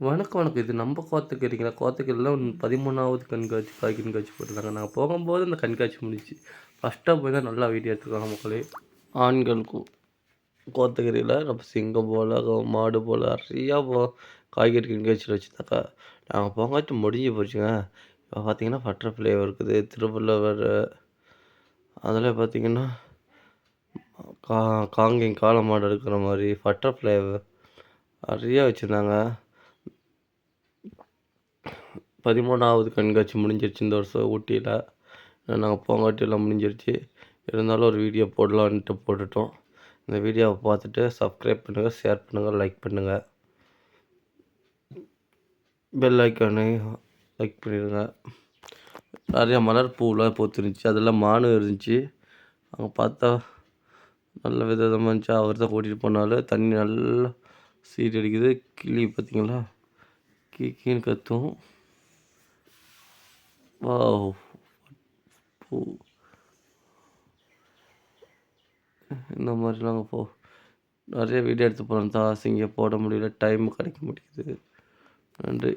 வணக்கம் வணக்கம். இது நம்ம கோத்தகிரிங்களா கோத்தகிரியில் பதிமூணாவது கண்காட்சி காய் கண்காட்சி போட்டிருந்தாங்க. நாங்கள் போகும்போது அந்த கண்காட்சி முடிச்சு ஃபஸ்ட்டாக போய் தான் நல்லா வீடியோ எடுத்துருக்காங்க மக்களே. ஆண்களுக்கும் கோத்தகிரியில் நம்ம சிங்கம் போல் மாடு போல் நிறையா போ காய்கறி கண்காட்சியில் வச்சுருந்தாக்கா நாங்கள் போங்காச்சும் முடிஞ்சு போச்சுங்க. இப்போ பார்த்தீங்கன்னா பட்டர்ஃப்ளை இருக்குது திருவள்ளுவர் அதில் பார்த்தீங்கன்னா கா காங்கேயம் காளை மாடு இருக்கிற மாதிரி பட்டர்ஃப்ளை நிறையா வச்சுருந்தாங்க. பதிமூணாவது கண்காட்சி முடிஞ்சிருச்சு இந்த வருஷம் ஊட்டியில். நாங்கள் போங்காட்டியெல்லாம் முடிஞ்சிருச்சு. இருந்தாலும் ஒரு வீடியோ போடலான்ட்டு போட்டுட்டோம். இந்த வீடியோவை பார்த்துட்டு சப்ஸ்கிரைப் பண்ணுங்கள் ஷேர் பண்ணுங்கள் லைக் பண்ணுங்கள் பெல் ஐக்கானை லைக் பண்ணிடுங்க. நிறையா மலர் பூவெலாம் பூத்துருந்துச்சு. அதெல்லாம் மானு இருந்துச்சு. அங்கே பார்த்தா நல்ல விதமாக இருந்துச்சு. அவர் தான் கூட்டிகிட்டு போனாலும் தண்ணி நல்லா சீட் அடிக்குது. கிளி பார்த்தீங்களா? கீ கீன்னு கத்தும். வாவ் போ இந்த மாதிரிலாம் போ. நிறைய வீடியோ எடுத்து போகிறோம் தான் ஆசைங்க போட முடியல. டைம் கிடைக்க மாட்டேங்குது. நன்றி.